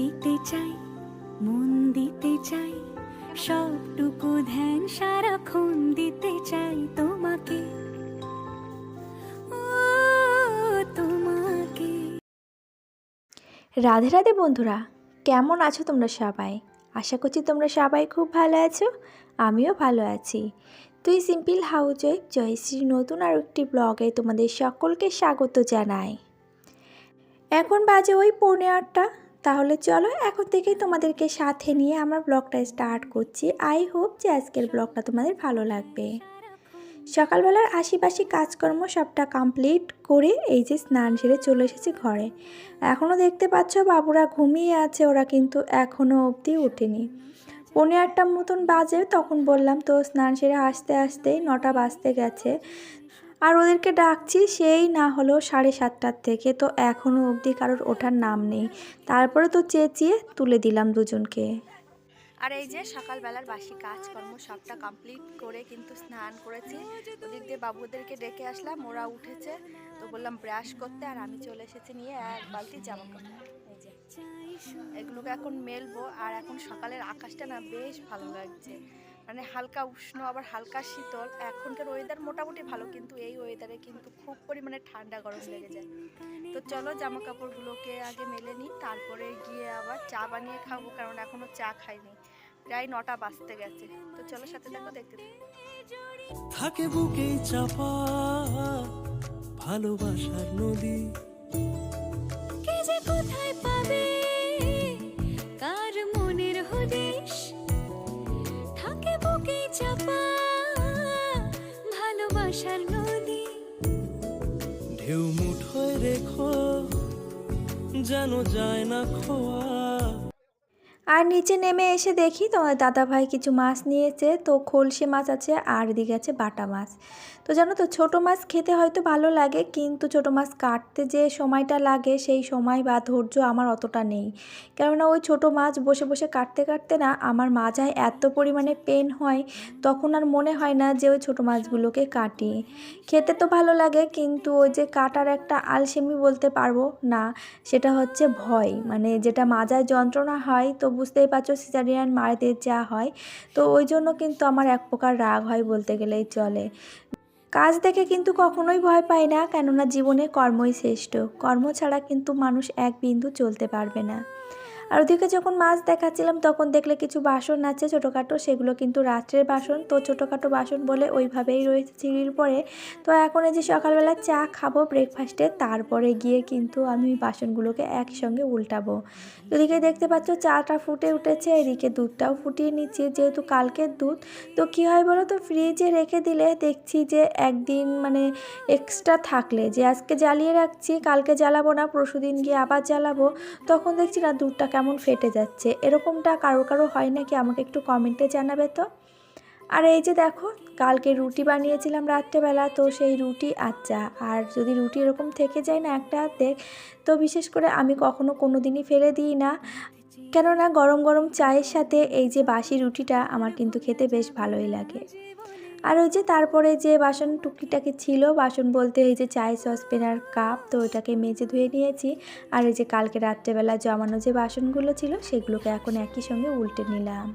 দিতে চাই, মন দিতে চাই, সবটুকু ধ্যান সারাক্ষণ দিতে চাই তোমাকে। তোমাকে। রাধে রাধে বন্ধুরা, কেমন আছো তোমরা সবাই? আশা করছি তোমরা সবাই খুব ভালো আছো, আমিও ভালো আছি। তুই সিম্পল হাউস ওয়াইফ জয়শ্রীর নতুন আর একটি ব্লগে তোমাদের সকলকে স্বাগত জানাই। এখন বাজে ওই পৌনে আটটা। তাহলে চলো এখন থেকেই তোমাদেরকে সাথে নিয়ে আমার ব্লগটা স্টার্ট করছি। আই হোপ যে আজকের ব্লগটা তোমাদের ভালো লাগবে। সকালবেলার আশিপাশি কাজকর্ম সবটা কমপ্লিট করে এই যে স্নান সেরে চলে এসেছি ঘরে। এখনও দেখতে পাচ্ছ বাবুরা ঘুমিয়ে আছে, ওরা কিন্তু এখনও অবধি ওঠেনি। পৌনে আটটার মতন বাজে, তখন বললাম, তো স্নান সেরে আসতে আসতেই নটা বাজতে গেছে। আর ওদেরকে ডাকছি, সেই না হলো সাড়ে সাতটার থেকে তো এখনও অবধি কারোর ওঠার নাম নেই। তারপরে তো চেঁচিয়ে তুলে দিলাম দুজনকে। আর এই যে সকালবেলার বাসি কাজকর্ম সবটা কমপ্লিট করে কিন্তু স্নান করেছি। ওদিক দিয়ে বাবুদেরকে ডেকে আসলাম, ওরা উঠেছে। তো বললাম ব্রাশ করতে আর আমি চলে এসেছি নিয়ে এক বালতি জামা কাপড় এগুলোকে এখন মেলবো। আর এখন সকালের আকাশটা না বেশ ভালো লাগছে। মানে হালকা উষ্ণ আবার হালকা শীতল। এখনকার ওয়েদার মোটামুটি ভালো কিন্তু এই ওয়েদারে কিন্তু খুব পরিমাণে ঠান্ডা গরম লেগে যায়। তো চলো জামা কাপড়গুলোকে আগে মেলে নিই তারপরে গিয়ে আবার চা বানিয়ে খাব কারণ এখনও চা খাইনি। প্রায় নটা বাজতে গেছে। তো চলো সাথে দেখো দেখতে থাকে। বুকেই চাপা ভালোবাসার নদী। কে যে কোথায় রেখো যেন যায় না খোয়া। আর নিচে নেমে এসে দেখি তোমার দাদাভাই কিছু মাছ নিয়েছে। তো খলসে মাছ আছে আর এদিকে আছে বাটা মাছ। তো জানো তো, ছোটো মাছ খেতে হয়তো ভালো লাগে, কিন্তু ছোটো মাছ কাটতে যে সময়টা লাগে, সেই সময় বা ধৈর্য আমার অতটা নেই। কেননা ওই ছোটো মাছ বসে বসে কাটতে কাটতে না আমার মাজায় এত পরিমাণে পেন হয়, তখন আর মনে হয় না যে ওই ছোটো মাছগুলোকে কাটি। খেতে তো ভালো লাগে, কিন্তু ওই যে কাটার একটা আলসেমি বলতে পারব না, সেটা হচ্ছে ভয়। মানে যেটা মাজায় যন্ত্রণা হয় তো বুঝতেই পারছ সিজারিয়ান মায়েদের যা হয়। তো ওই জন্য কিন্তু আমার এক প্রকার রাগ হয় বলতে গেলেই চলে। কাজ দেখে কিন্তু কখনোই ভয় পাই না, কেননা জীবনে কর্মই শ্রেষ্ঠ। কর্ম ছাড়া কিন্তু মানুষ এক বিন্দু চলতে পারবে না। আর ওদিকে যখন মাছ দেখাচ্ছিলাম, তখন দেখলে কিছু বাসন আছে ছোটোখাটো, সেগুলো কিন্তু রাত্রের বাসন। তো ছোটোখাটো বাসন বলে ওইভাবেই রয়েছে সিঁড়ির পরে। তো এখন এই যে সকালবেলা চা খাব ব্রেকফাস্টে তারপরে গিয়ে কিন্তু আমি ওই বাসনগুলোকে একসঙ্গে উল্টাবো। এদিকে দেখতে পাচ্ছ চাটা ফুটে উঠেছে, এদিকে দুধটাও ফুটিয়ে নিচ্ছি, যেহেতু কালকের দুধ। তো কী হয় বলো তো ফ্রিজে রেখে দিলে দেখছি যে একদিন মানে এক্সট্রা থাকলে, যে আজকে জ্বালিয়ে রাখছি, কালকে জ্বালাবো না পরশু দিন গিয়ে আবার জ্বালাবো, তখন দেখছি না দুধটা কেমন ফেটে যাচ্ছে? এরকমটা কারও কারও হয় নাকি? আমাকে একটু কমেন্টে জানাবে তো। আর এই যে দেখো, কালকে রুটি বানিয়েছিলাম রাত্রেবেলা, তো সেই রুটি আচ্ছা। আর যদি রুটি এরকম থেকে যায় না একটা অর্ধেক তো বিশেষ করে আমি কখনো কোনো দিনই ফেলে দিই না। কেননা গরম গরম চায়ের সাথে এই যে বাসি রুটিটা, আমার কিন্তু খেতে বেশ ভালোই লাগে। আর ওই যে তারপরে যে বাসন টুকিটাকি ছিল, বাসন বলতে এই যে চায়ের সসপেন আর কাপ, তো ওইটাকে মেজে ধুয়ে নিয়েছি। আর এই যে কালকে রাত্রেবেলা জমানো যে বাসনগুলো ছিল, সেগুলোকে এখন একই সঙ্গে উল্টে নিলাম।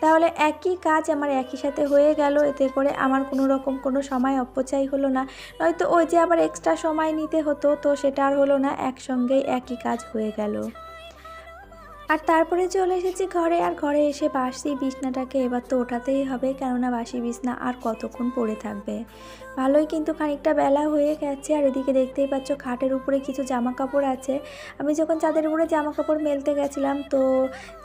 তাহলে একই কাজ আমার একই সাথে হয়ে গেল, এতে করে আমার কোনো রকম কোনো সময় অপচয় হলো না। নয়তো ওই যে আবার এক্সট্রা সময় নিতে হতো, তো সেটা আর হলো না, একসঙ্গেই একই কাজ হয়ে গেল। আর তারপরে চলে এসেছি ঘরে, আর ঘরে এসে বাসি বিছনাটাকে এবার তো ওঠাতেই হবে, কেননা বাসি বিছনা আর কতক্ষণ পড়ে থাকবে। ভালোই কিন্তু খানিকটা বেলা হয়ে গেছে, আর এদিকে দেখতেই পাচ্ছ খাটের উপরে কিছু জামা কাপড় আছে। আমি যখন ছাদের উপরে জামা কাপড় মেলতে গেছিলাম, তো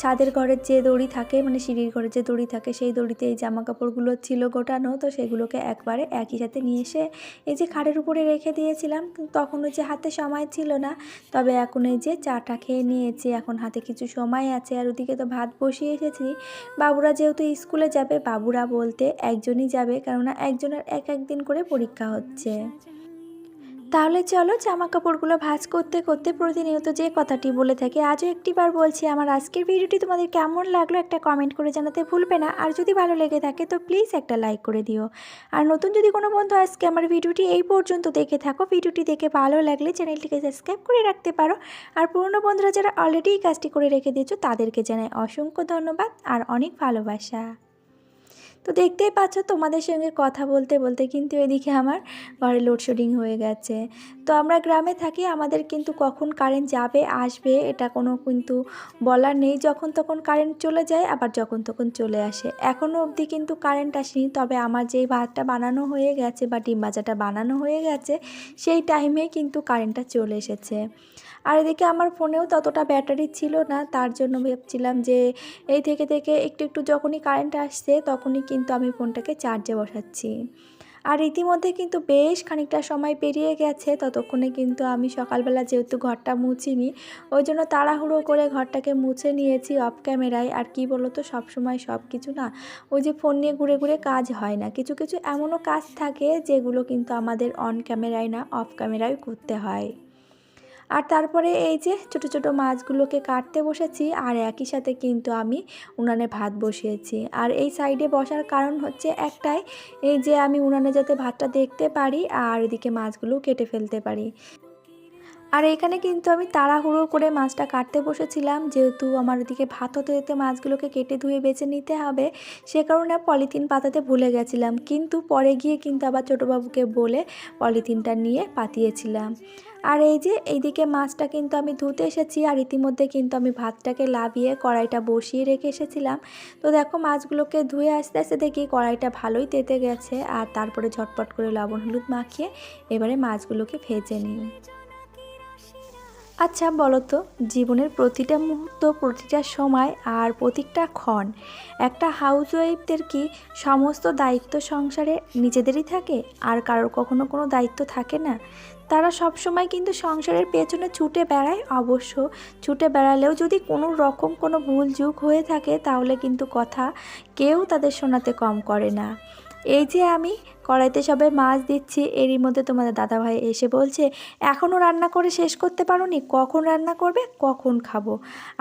ছাদের ঘরের যে দড়ি থাকে মানে সিঁড়ির ঘরের যে দড়ি থাকে, সেই দড়িতে এই জামা কাপড়গুলো ছিল গোটানো, তো সেগুলোকে একবারে একই সাথে নিয়ে এসে এই যে খাটের উপরে রেখে দিয়েছিলাম। তখন ওই যে হাতে সময় ছিল না, তবে এখন এই যে চাটা খেয়ে নিয়েছি, এখন হাতে কিছু সময় আছে আর ওদিকে তো ভাত বসিয়ে এসেছি। বাবুরা যেহেতু স্কুলে যাবে, বাবুরা বলতে একজনই যাবে, কেননা একজনের এক একদিন করে পরীক্ষা হচ্ছে। তাহলে চলো জামা কাপড়গুলো ভাজ করতে করতে প্রতিনিয়ত যে কথাটি বলে থাকি, আজও একটিবার বলছি, আমার আজকের ভিডিওটি তোমাদের কেমন লাগল একটা কমেন্ট করে জানাতে ভুলবে না। আর যদি ভালো লেগে থাকে তো প্লিজ একটা লাইক করে দিও। আর নতুন যদি কোনো বন্ধু আজকে আমার ভিডিওটি এই পর্যন্ত দেখে থাকো, ভিডিওটি দেখে ভালো লাগলে চ্যানেলটিকে সাবস্ক্রাইব করে রাখতে পারো। আর পুরনো বন্ধুরা যারা অলরেডি এই কাজটি করে রেখে দিয়েছ, তাদেরকে জানাই অসংখ্য ধন্যবাদ আর অনেক ভালোবাসা। তো দেখতেই পাচ্ছ তোমাদের সঙ্গে কথা বলতে বলতে কিন্তু এদিকে আমার ঘরে লোডশেডিং হয়ে গেছে। তো আমরা গ্রামে থাকি, আমাদের কিন্তু কখন কারেন্ট যাবে, আসবে, এটা কোনো কিন্তু বলার নেই। যখন তখন কারেন্ট চলে যায়, আবার যখন তখন চলে আসে। এখনও অবধি কিন্তু কারেন্ট আসেনি, তবে আমার যেই ভাতটা বানানো হয়ে গেছে বা ডিম ভাজাটা বানানো হয়ে গেছে, সেই টাইমে কিন্তু কারেন্টটা চলে এসেছে। আর এদিকে আমার ফোনেও ততটা ব্যাটারি ছিল না, তার জন্য ভেবছিলাম যে এই থেকে থেকে একটু একটু যখনই কারেন্ট আসছে তখনই কিন্তু আমি ফোনটাকে চার্জে বসাচ্ছি। আর ইতিমধ্যে কিন্তু বেশ খানিকটা সময় পেরিয়ে গেছে, ততক্ষণে কিন্তু আমি সকালবেলা যেহেতু ঘরটা মুছিনি, ওই জন্য তাড়াহুড়ো করে ঘরটাকে মুছে নিয়েছি অফ ক্যামেরায় আর কি বলো তো সবসময় সব কিছু না, ওই যে ফোন নিয়ে ঘুরে ঘুরে কাজ হয় না। কিছু কিছু এমনও কাজ থাকে যেগুলো কিন্তু আমাদের অন ক্যামেরায় না অফ ক্যামেরায় করতে হয়। আর তারপরে এই যে ছোট ছোট মাছগুলোকে কাটতে বসেছি, আর একই সাথে কিন্তু আমি উনানে ভাত বসিয়েছি। আর এই সাইডে বসার কারণ হচ্ছে একটাই, এই যে আমি উনানে যাতে ভাতটা দেখতে পারি আর এদিকে মাছগুলো কেটে ফেলতে পারি। আর এখানে কিন্তু আমি তাড়াহুড়ো করে মাছটা কাটতে বসেছিলাম। যেহেতু আমার ওদিকে ভাত হতে হতে মাছগুলোকে কেটে ধুয়ে বেছে নিতে হবে, সে কারণে পলিথিন পাতাতে ভুলে গেছিলাম। কিন্তু পরে গিয়ে কিন্তু আবার ছোটোবাবুকে বলে পলিথিনটা নিয়ে পাতিয়েছিলাম। আর এই যে এইদিকে মাছটা কিন্তু আমি ধুতে এসেছি আর ইতিমধ্যে কিন্তু আমি ভাতটাকে লাভিয়ে কড়াইটা বসিয়ে রেখে এসেছিলাম। তো দেখো মাছগুলোকে ধুয়ে আস্তে আস্তে দেখি কড়াইটা ভালোই তেতে গেছে। আর তারপরে ঝটপট করে লবণ হলুদ মাখিয়ে এবারে মাছগুলোকে ভেজে নিই। আচ্ছা বলো তো, জীবনের প্রতিটা মুহূর্ত, প্রতিটা সময় আর প্রতিটা ক্ষণ, একটা হাউস ওয়াইফদের কি সমস্ত দায়িত্ব সংসারে নিজেদেরই থাকে? আর কারোর কখনো কোনো দায়িত্ব থাকে না? তারা সব সময় কিন্তু সংসারের পেছনে ছুটে বেড়ায়। অবশ্য ছুটে বেড়ালেও যদি কোনো রকম কোনো ভুল যুগ হয়ে থাকে, তাহলে কিন্তু কথা কেউ তাদের শোনাতে কম করে না। এই যে আমি কড়াইতে সবে মাছ দিচ্ছি, এরই মধ্যে তোমাদের দাদাভাই এসে বলছে এখনও রান্না করে শেষ করতে পারোনি, কখন রান্না করবে, কখন খাব?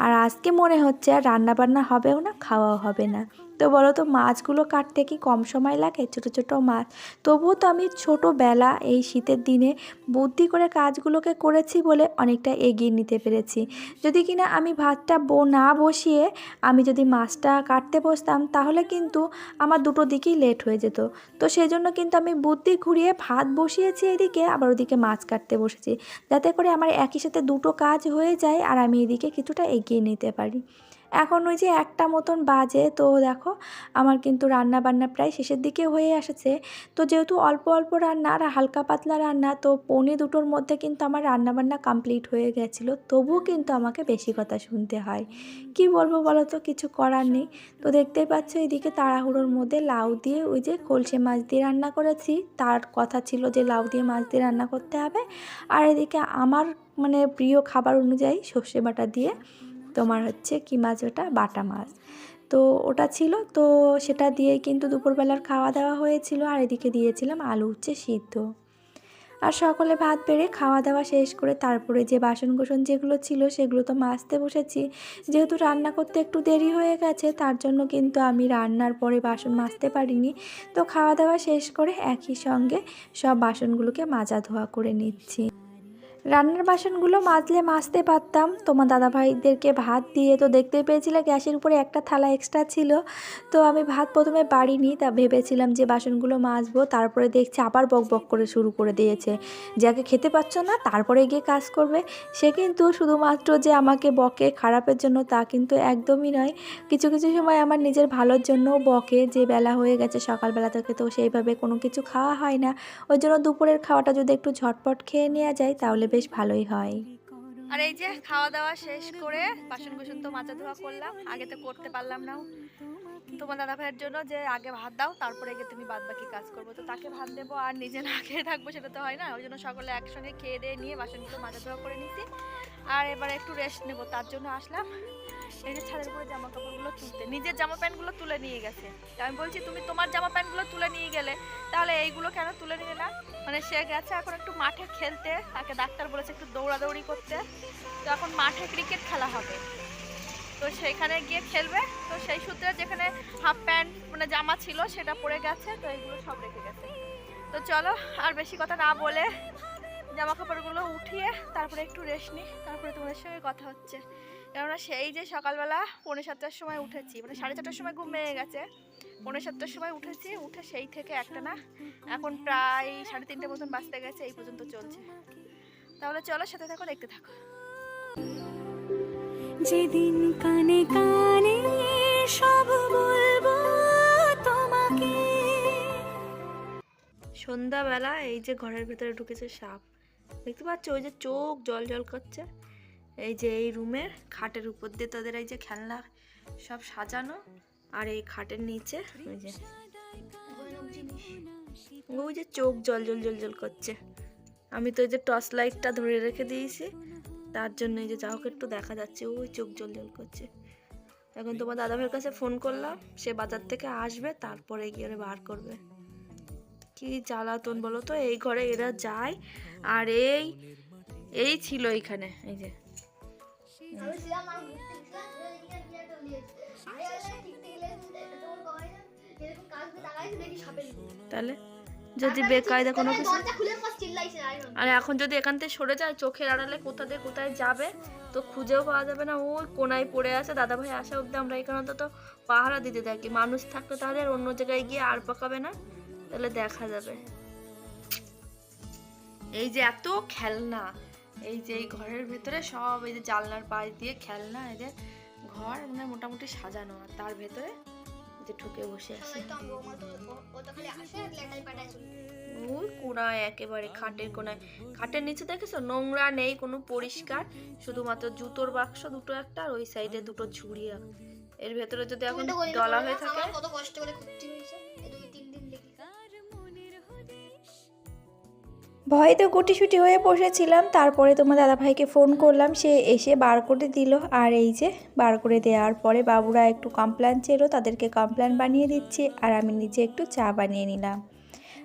আর আজকে মনে হচ্ছে আর রান্না বান্না হবেও না, খাওয়াও হবে না। তো বলো তো মাছগুলো কাটতে কি কম সময় লাগে? ছোট ছোট মাছ। তবুও তো আমি ছোটোবেলা এই শীতের দিনে বুদ্ধি করে কাজগুলোকে করেছি বলে অনেকটা এগিয়ে নিতে পেরেছি। যদি কিনা আমি ভাতটা বো, না বসিয়ে আমি যদি মাছটা কাটতে বসতাম, তাহলে কিন্তু আমার দুটো দিকেই লেট হয়ে যেত। তো সেই জন্য কিন্তু আমি বুদ্ধি ঘুরিয়ে ভাত বসিয়েছি এদিকে, আবার ওদিকে মাছ কাটতে বসেছি। যাতে করে আমার একই সাথে দুটো কাজ হয়ে যায় আর আমি এদিকে কিছুটা এগিয়ে নিতে পারি। এখন ওই যে একটা মতন বাজে, তো দেখো আমার কিন্তু রান্না বান্না প্রায় শেষের দিকে হয়ে এসেছে। তো যেহেতু অল্প অল্প রান্না আর হালকা পাতলা রান্না, তো পৌনে দুটোর মধ্যে কিন্তু আমার রান্না বান্না কমপ্লিট হয়ে গেছিল। তবুও কিন্তু আমাকে বেশি কথা শুনতে হয়। কি বলব বলো তো কিছু করার নেই। তো দেখতেই পাচ্ছ এদিকে তাড়াহুড়োর মধ্যে লাউ দিয়ে ওই যে কলসে মাছ দিয়ে রান্না করেছি। তার কথা ছিল যে লাউ দিয়ে মাছ দিয়ে রান্না করতে হবে। আর এদিকে আমার মানে প্রিয় খাবার অনুযায়ী সর্ষে বাটা দিয়ে তোমার হচ্ছে কি মাছ ওটা? বাটা মাছ। তো ওটা ছিল, তো সেটা দিয়ে কিন্তু দুপুরবেলার খাওয়া দাওয়া হয়েছিল আর এদিকে দিয়েছিলাম আলু উচ্ছে সিদ্ধ। আর সকলে ভাত বেড়ে খাওয়া দাওয়া শেষ করে তারপরে যে বাসন কোসন যেগুলো ছিল সেগুলো তো মাজতে বসেছি। যেহেতু রান্না করতে একটু দেরি হয়ে গেছে, তার জন্য কিন্তু আমি রান্নার পরে বাসন মাজতে পারিনি। তো খাওয়া দাওয়া শেষ করে একই সঙ্গে সব বাসনগুলোকে মাজা ধোয়া করে নিচ্ছি। রান্নার বাসনগুলো মাজলে মাজতে পারতাম। তোমার দাদাভাইদেরকে ভাত দিয়ে তো দেখতে পেয়েছিলে গ্যাসের উপরে একটা থালা এক্সট্রা ছিল। তো আমি ভাত প্রথমে বাড়িনি, তা ভেবেছিলাম যে বাসনগুলো মাজবো, তারপরে দেখছি আবার বক বক করে শুরু করে দিয়েছে। যাকে খেতে পাচ্ছ না, তারপরে গিয়ে কাজ করবে। সে কিন্তু শুধুমাত্র যে আমাকে বকে খারাপের জন্য তা কিন্তু একদমই নয়। কিছু কিছু সময় আমার নিজের ভালোর জন্যও বকে, যে বেলা হয়ে গেছে সকালবেলা থেকে তো সেইভাবে কোনো কিছু খাওয়া হয় না। ওই জন্য দুপুরের খাওয়াটা যদি একটু ঝটপট খেয়ে নেওয়া যায়, তাহলে বেশ ভালোই হয়। আর এই যে খাওয়া দাওয়া শেষ করে বাসন কুসন তো মাজা ধোয়া করলাম, আগে তো করতে পারলাম না। তোমার দাদা ভাইয়ের জন্য যে আগে ভাত দাও, তারপরে গিয়ে তুমি বাদ বাকি কাজ করব। তো তাকে ভাত দেবো আর নিজে না খেয়ে থাকব সেটা তো হয় না। ওই জন্য সকলে একসঙ্গে খেয়ে দিয়ে নিয়ে বাসনগুলো মাজা ধোয়া করে নিছি। আর এবার একটু রেস্ট নেব, তার জন্য আসলাম। এই যে ছাদের উপরে জামা কাপড়গুলো তুলতে। নিজের জামা প্যান্টগুলো তুলে নিয়ে গেছে। আমি বলছি, তুমি তোমার জামা প্যান্টগুলো তুলে নিয়ে গেলে, তাহলে এইগুলো কেন তুলে নিয়ে না? মানে সে গেছে এখন একটু মাঠে খেলতে। তাকে ডাক্তার বলেছে একটু দৌড়াদৌড়ি করতে। তো এখন মাঠে ক্রিকেট খেলা হবে। তো সেখানে গিয়ে খেলবে। তো সেই সূত্রে যেখানে হাফ প্যান্ট মানে জামা ছিল সেটা পরে গেছে, তো এইগুলো সব রেখে গেছে। তো চলো, আর বেশি কথা না বলে জামা কাপড়গুলো উঠিয়ে তারপরে একটু রেস্ট নিই, তারপরে তোমাদের সঙ্গে কথা হচ্ছে। কেননা সেই যে সকালবেলা পৌনে সাতটার সময় উঠেছি মানে সাড়ে চারটার সময় ঘুম ভেঙে গেছে, পৌনে সাতটার সময় উঠেছি, উঠে সেই থেকে একটা না, এখন প্রায় সাড়ে তিনটে মতন বাঁচতে গেছে, এই পর্যন্ত চলছে। তাহলে চলো, সাথে থাকো, দেখতে থাকো। যেদিন কানে কানে সব বলব তোমাকে। সন্ধ্যাবেলা এই যে ঘরের ভেতরে ঢুকেছে সাপ, দেখতে পাচ্ছ? ওই যে চোখ জল জল করছে। এই যে এই রুমের খাটের উপর দিয়ে তাদের এই যে খেলনা সব সাজানো, আর এই খাটের নিচে ওই যে ওই যে চোখ জল জল জল জল করছে। আমি তো এই যে টর্চ লাইটটা ধরে রেখে দিয়েছি। তার জন্য এই যে যা একটু দেখা যাচ্ছে, ওই চোখ জল জল করছে এখন তোমার দাদাভাইয়ের কাছে ফোন করলাম, সে বাজার থেকে আসবে, তারপরে গিয়ে ওরা বার করবে কি জ্বালাতন বলো তো, এই ঘরে এরা যায়, আর এই এই ছিল এইখানে, এই যে। তাহলে যদি বেকায়দা কোনো কিছু আর এখন যদি এখান থেকে সরে যায় চোখের আড়ালে কোথা দিয়ে কোথায় যাবে তো খুঁজেও পাওয়া যাবে না। ওই কোনায় পড়ে আছে দাদা ভাই আসা অব্দি আমরা এখানে তো পাহারা দিতে থাকি। মানুষ থাকলে তাহলে আর অন্য জায়গায় গিয়ে আর পাকাবে না তাহলে দেখা যাবে। এই যে এত খেলনা এই যে এই ঘরের ভেতরে সব এই যে জানলার পাশ দিয়ে খেলনা এদের ঘর মানে মোটামুটি সাজানো আর তার ভেতরে এই যে ঠুকে বসে আছে। ওই কোনায় একেবারে খাটের কোনায় খাটের নিচে দেখেছ? নোংরা নেই কোনো পরিষ্কার। শুধুমাত্র জুতোর বাক্স দুটো একটা আর ওই সাইডে দুটো ঝুড়ি এর ভেতরে যদি এখন ডলা হয়ে থাকে কত কষ্ট করে খুঁজতে হয়েছে ভয়ে তো গুটিসুটি হয়ে বসেছিলাম। তারপরে তোমার দাদাভাইকে ফোন করলাম। সে এসে বার করে দিল। আর এই যে বার করে দেওয়ার পরে বাবুরা একটু কমপ্ল্যান ছিল, তাদেরকে কমপ্ল্যান বানিয়ে দিচ্ছি। আর আমি নিজে একটু চা বানিয়ে নিলাম।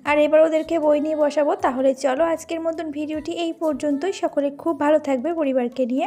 আর এবার ওদেরকে বই নিয়ে বসাবো। তাহলে চলো আজকের মতন ভিডিওটি এই পর্যন্তই। সকলে খুব ভালো থাকবে পরিবারকে নিয়ে।